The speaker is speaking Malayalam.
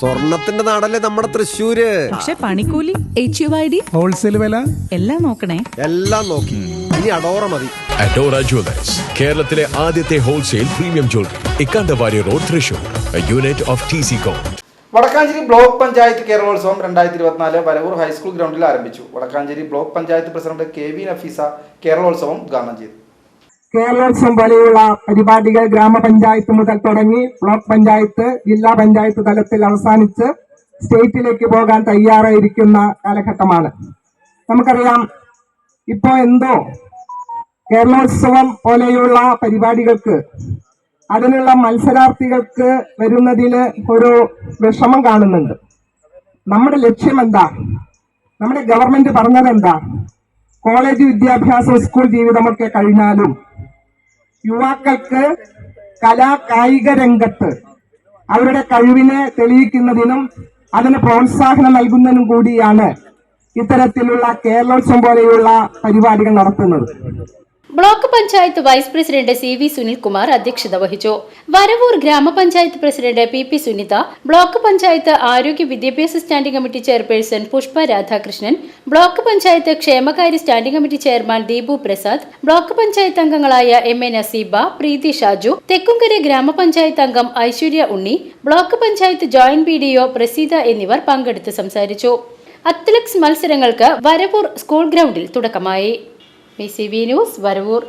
സ്വർണത്തിന്റെ നാടല്ലേ നമ്മുടെ തൃശ്ശൂര്? പക്ഷെ പണിക്കൂലി H U I D wholesale വില? എല്ലാം നോക്കണേ. എല്ലാം നോക്കി. ഇനി അഡോറ മതി. അഡോറ ജ്വല്ലേഴ്സ് കേരളത്തിലെ ആദ്യത്തെ wholesale premium jewellery Ikkandavari road Thrissur. Unit of T C com Vadakkanchery block panchayat കേരളോത്സവം രണ്ടായിരത്തി ഇരുപത്തിനാല് വരവൂർ ഹൈസ്കൂൾ ഗ്രൗണ്ടിൽ ആരംഭിച്ചു. Vadakkanchery block panchayat president K V Nafeesa Keralotsavam ഉദ്ഘാടനം ചെയ്തു. കേരളോത്സവം പോലെയുള്ള പരിപാടികൾ ഗ്രാമപഞ്ചായത്ത് മുതൽ തുടങ്ങി ബ്ലോക്ക് പഞ്ചായത്ത് ജില്ലാ പഞ്ചായത്ത് തലത്തിൽ അവസാനിച്ച് സ്റ്റേറ്റിലേക്ക് പോകാൻ തയ്യാറായിരിക്കുന്ന കാലഘട്ടമാണ്. നമുക്കറിയാം ഇപ്പോ എന്തോ കേരളോത്സവം പോലെയുള്ള പരിപാടികൾക്ക് അതിനുള്ള മത്സരാർത്ഥികൾക്ക് വരുന്നതിൽ ഒരു വിഷമം കാണുന്നുണ്ട്. നമ്മുടെ ലക്ഷ്യം എന്താ? നമ്മുടെ ഗവൺമെന്റ് പറഞ്ഞതെന്താ? കോളേജ് വിദ്യാഭ്യാസം സ്കൂൾ ജീവിതമൊക്കെ കഴിഞ്ഞാലും യുവാക്കൾക്ക് കലാ കായിക രംഗത്ത് അവരുടെ കഴിവിനെ തെളിയിക്കുന്നതിനും അതിന് പ്രോത്സാഹനം നൽകുന്നതിനും കൂടിയാണ് ഇത്തരത്തിലുള്ള കേരളോത്സവം പോലെയുള്ള പരിപാടികൾ നടത്തുന്നത്. Block panchayat vice president C V Sunilkumar അധ്യക്ഷത വഹിച്ചു. Varavoor grama panchayat president P P Sunitha block panchayat ആരോഗ്യ വിദ്യാഭ്യാസ standing committee chairperson Pushpa Radhakrishnan block panchayat ക്ഷേമകാര്യ standing committee chairman Deepu Prasad block panchayat അംഗങ്ങളായ എം എ നസീബ പ്രീതി ഷാജു തെക്കുംകര ഗ്രാമപഞ്ചായത്ത് അംഗം Aishwarya Unni block panchayat joint P D O Praseetha എന്നിവർ പങ്കെടുത്ത് സംസാരിച്ചു. അത്ലറ്റ്സ് മത്സരങ്ങൾക്ക് വരവൂർ സ്കൂൾ ഗ്രൗണ്ടിൽ തുടക്കമായി. B C B news Varavoor